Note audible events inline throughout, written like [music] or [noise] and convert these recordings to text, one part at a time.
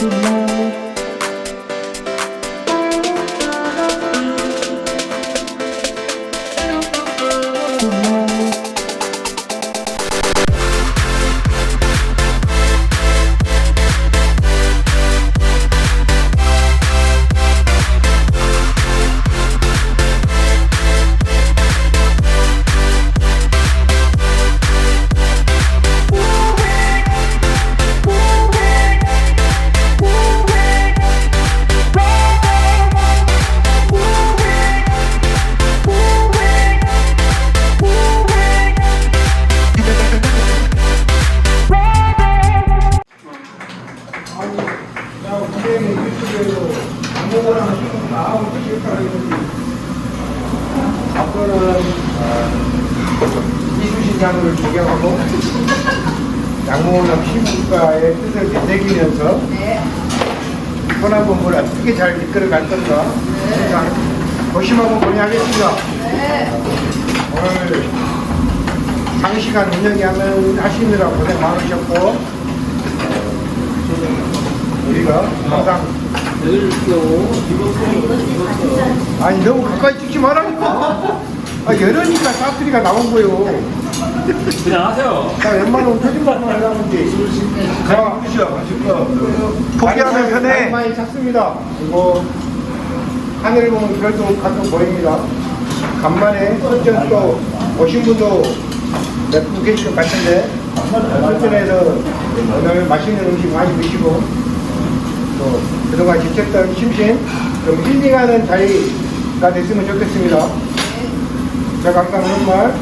Good know. 쪽에도 아무거나 하시면 마음 뜻일까요? 앞으로는 이순신장군을 적용하고 양봉원학 피부과의 뜻을 되새기면서 네. 혼합본부를 어떻게 잘 이끌어갈 건가 네. 고심하고 논의하겠습니다. 네. 오늘 장시간 운영이 하면 하시느라 고생 많으셨고 우리가 항상 아니 너무 가까이 찍지 말라니까 아 열으니까 사투리가 나온 거요. 그냥 하세요. 자 웬만하면 표준말만 하려는지 자 포기하면 편해. 많이, 많이 찼습니다. 그리고 하늘을 보면 별도 가끔 보입니다. 간만에 설전 또 오신 분도 몇분 계실 것 같은데 설전에서 오늘 맛있는 음식 많이 드시고 또 그동안 지쳤던 심신 좀 힐링하는 자리가 됐으면 좋겠습니다 제가 항상 하는 말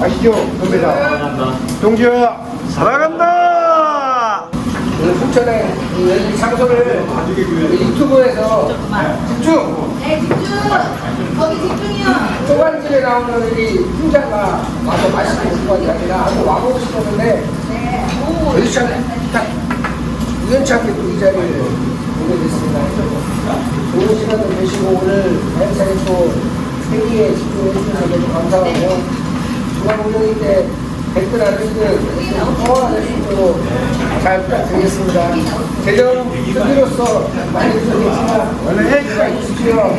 아시죠? 선배다. 동지야 사랑한다. 오늘 순천에 이 장소를 유튜브에서 집중! 네, 집중! 거기 집중이요! 초반집에 나오는 우리 팀장가 와서 맛있게 먹고 가니까 한번 와보고 싶었는데 여기서 딱 우연찮게 또 이 자리를 보게 됐습니다. 좋은 시간도 되시고 오늘 행사에 또 세기에 집중해 주셔서 너무 감사하고 중앙운동회 때 댓글 포함할 수 있도록 잘 부탁드리겠습니다. 재정 특위로서 많이 부탁드리겠습니다. 원래 해가 있으시죠?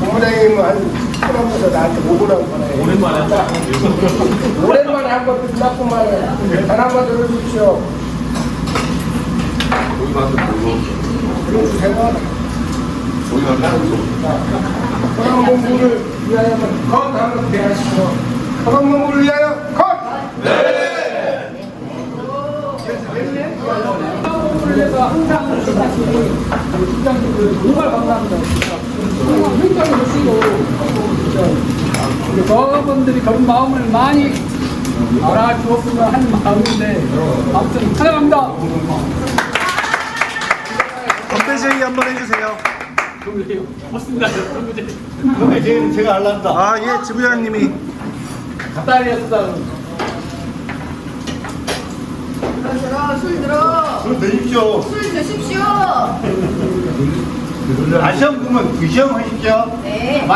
본부장님 한 사람부터 나한테 오고라고 전화해. 오랜만에 오랜만에 한번 듣고 말은 단 한번 들어주십시오. 들어주세요. 건강 공부를 위하여 건 한번 기대하시고 건강 공부를 위하여 건! 항상 정말 감사합니다. 정말 굉장히 주시고 우리 여러분들이 그런 마음을 많이 알아주었으면 하는 마음인데 아무튼 사랑합니다. 건배제의 한번 해주세요. 그러게요. 맞습니다. 그러게 이제는 제가 알란다 아, 예, 지부장님이. gat다리였어. 들어, 들어, 술 들어! 술 드십시오 술 드십시오! 아시험금은 귀시험하십시오 네.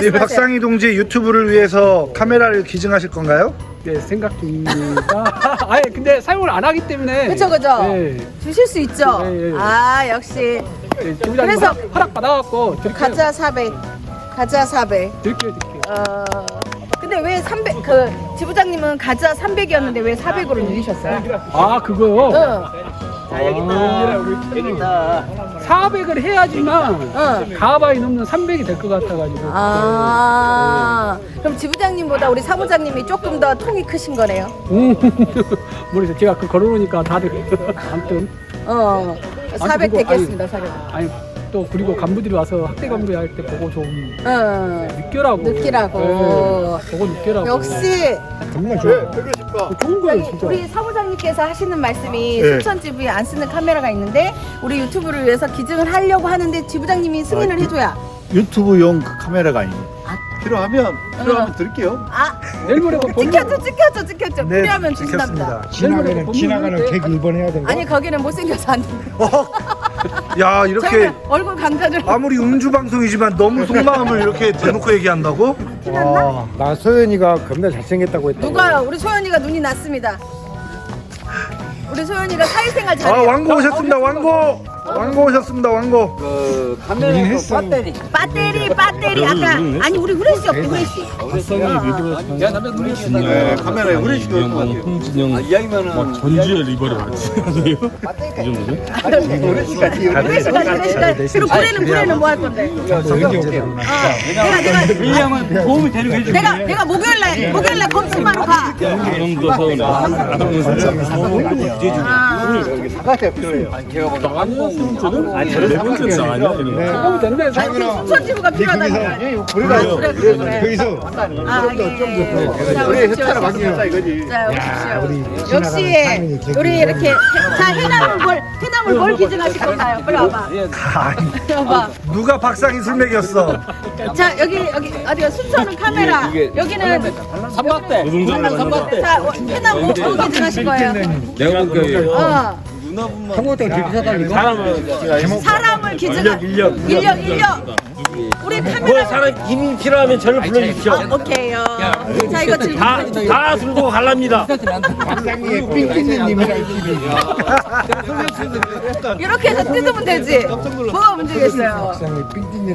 우리 박상희 동지 유튜브를 위해서 카메라를 기증하실 건가요? 네 생각 중입니다. [laughs] 아예 근데 사용을 안 하기 때문에. 그쵸, 그쵸? 네. 주실 수 있죠? 네, 네. 아, 역시. 네, 그래서- 허락 받아갖고 드릴게요. 가짜 400. 가짜 400. 드릴게요, 드릴게요. 어, 근데 왜 300, 그, 지부장님은 가짜 300이었는데 왜 400으로 늘리셨어요? 아 그거요. 응. 아, 400을 해야지만 응. 가바이 넘는 300이 될 것 같아가지고. 아, 그럼 지부장님보다 우리 사무장님이 조금 더 통이 크신 거네요? 음, [laughs] 모르겠어요. 제가 그 걸어놓으니까 다들 아무튼 어, 400 그리고 됐겠습니다, 400. 아니 또 그리고 간부들이 와서 학대 간부 할때 보고 좀 어, 느껴라고. 느끼라고. 네, 보고 느껴라고. 역시 정말 좋아요 그 좋은 거예요 진짜. 우리 사무장 님께서 하시는 말씀이 네. 순천지부에 안 쓰는 카메라가 있는데 우리 유튜브를 위해서 기증을 하려고 하는데 지부장님이 승인을 해줘야 유튜브용 그 카메라가 아니에요. 아. 필요하면 필요하면 드릴게요. 아 내일 모레 그 찍혔죠 찍혔죠 찍혔죠 네, 필요하면 주신답니다 찍혔습니다. 내일 모레 그 지나가는 본문 객 1번 해야 된다 아니 거기는 못생겨서 안 돼요 야, 이렇게 얼굴 강타를 아무리 음주 방송이지만 너무 속마음을 이렇게 대놓고 얘기한다고? 와. 나 소연이가 겁나 잘생겼다고 했다 누가요 우리 소연이가 눈이 났습니다 우리 소연이가 사회생활 아, 잘해요 왕고 오셨습니다. 왕고. 왕고 오셨습니다. 왕고. 배터리. 배터리 배터리 아까 아니 우리 후레쉬 없대 후레쉬. 네, 카메라에 후레쉬가 있는 것 같아요. 홍진영 아, 이왕이면은 막 전주의 리버를 맞지 않아요? 이 정도죠? 후레쉬까지. 후레쉬까지 후레쉬까지 그리고 불에는 불에는 뭐 할 건데? 어, 내가 내가 왜냐면 도움이 되는 거 해주고 내가 내가 목요일날 목요일날 검침하러 가. 이 정도 서운해. 아, 여기 사과가 필요해요. 아니었으 면 저는 아니 네 번째는 아니야 그럼 된대. 순천 지부가 필요하다는 거야. 우리가 그래 그래 그래. 거기서 아, 예. 자, 우리 오십시오. 회차를 바뀌었다 이거지. 자, 우리 오십시오. 역시 우리 이렇게 자 해남은 뭘 해남을 뭘 기증하실 건가요? 빨리 와봐. 와봐. 누가 박상희 술 먹였어? 자 여기 여기 어디가 순천은 카메라. 여기는 삼박대. 노동자를 만나 자 어, 해남 뭐 기증하실 거예요? 내가 그 어. 사람을 사람을 기증한 인력 인력 인력. 우리 카메라 사람 힘이 필요하면 저를 불러주십시오 어, 오케이요. 자 이거 지금 다 들고 갈랍니다 박상희의 삥끼님이랑 이렇게 해서 뜯으면 되지. 뭐가 문제겠어요?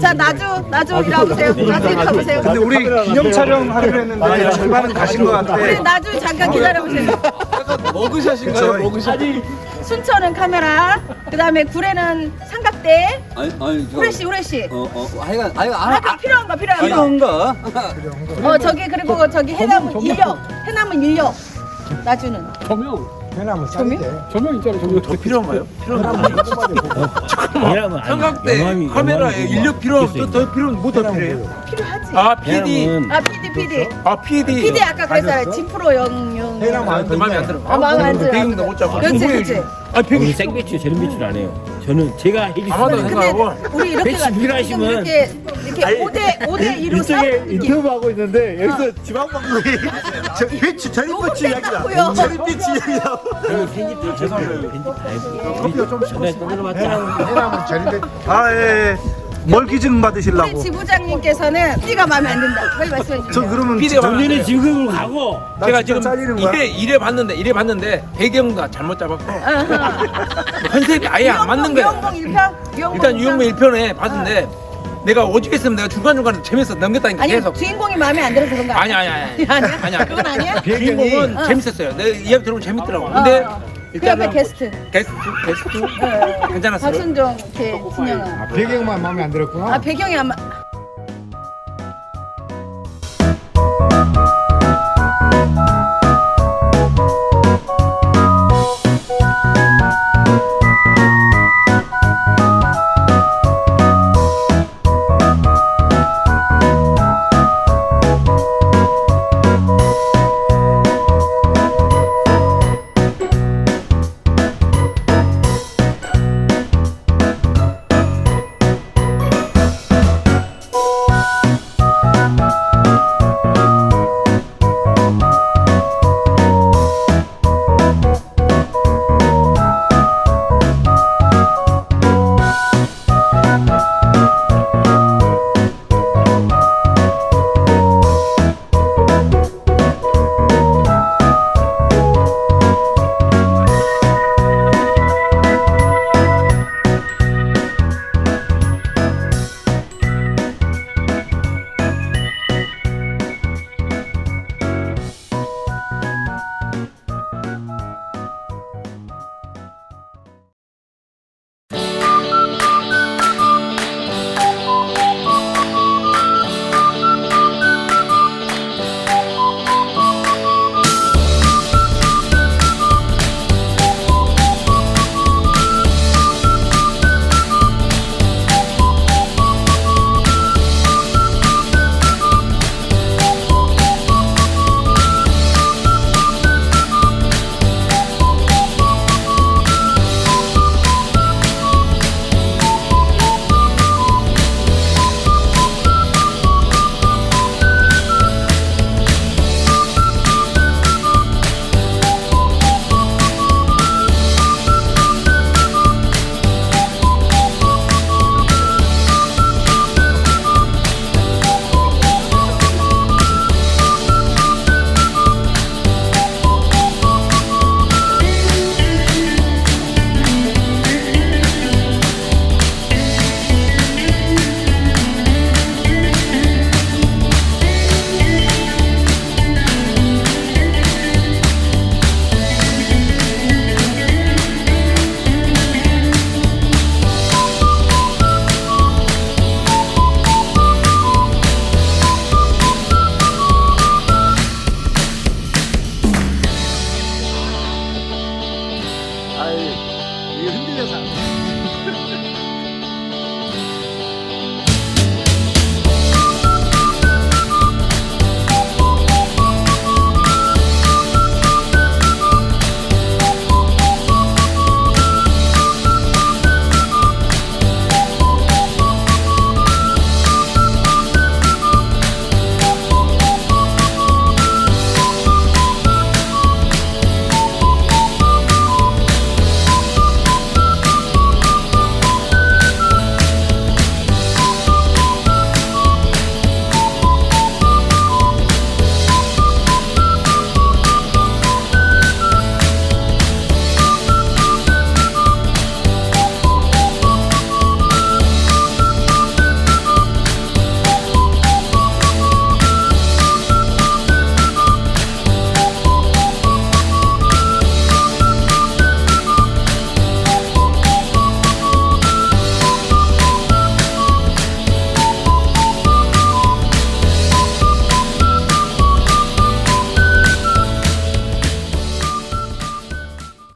자 나주 나주 이리 와보세요. 나주 이리 와보세요. 근데 우리 기념 촬영 하기로 했는데 절반은 가신 것 같아. 우리 나주 잠깐 기다려보세요. 머그샷인가요? 머그샷. 순천은 카메라. 그 다음에 구례는 삼각대. 아니 아니 저. 후레쉬 후레쉬. 어, 어, 하여간, 아니, 아, 하여튼 필요한가 필요한가. 필요한가? 어 저기 그리고 저기 해남은 인력. 해남은 인력. 나주는 조명. 해남은 싼데 조명 있잖아. 조명. 더 필요한가요? 삼각대 카메라에 인력 필요 없어 더 필요 뭐더 필요해요? 필요하지. 아 PD 아 PD PD. 아 PD PD 아까 그랬잖아요. 진프로 영영. 해남 안 마음에 안 들어 아 마음에 안 들어. 배경도 못 잡고 그렇지 그렇지. 아 배경 생배추 저런 배추를 안 해요. 저는 제가 아마도 근데 생각하고 우리 이렇게 배치 가- 필요하시면- 지금 이렇게 이렇게 5대 5대 2로 싸우는 느낌. 인터뷰하고 있는데 여기서 지방방송이 저 회치 저리 요거 배치 이야기다. 뺐다고요. 저리 배치 이야기다. 저는 편집들 죄송해요. 편집 다 해요. 전에 떠들어봤잖아. 해남은 저리대 아 예. 예. 뭘 기증 우리 받으시려고? 지부장님께서는 띠가 마음에 안 든다. 빨리 말씀해 주세요. 저 그러면 작년에 진급을 가고 제가 진짜 지금 잘리는 거야? 이래 이래 봤는데 이래 봤는데 배경도 잘못 잡았고. 컨셉이 아예 안 맞는 거야 유영봉 1편? 유영봉 일단 유영무 1편에 봤는데 내가 오죽했으면 내가 중간 중간에 재밌어 넘겼다니까 아니 계속 주인공이 마음에 안 들어서 그런 거 아니 아니 아니 아니야? 아니야 그건 아니야? 주인공은 어. 재밌었어요 내 이야기 들으면 재밌더라고 근데 어. 그 일단은 옆에 게스트. 게스트 게스트? 어. 괜찮았어요? 박순종 이렇게 진영아 배경만 마음에 안 들었구나. 아 배경이 아마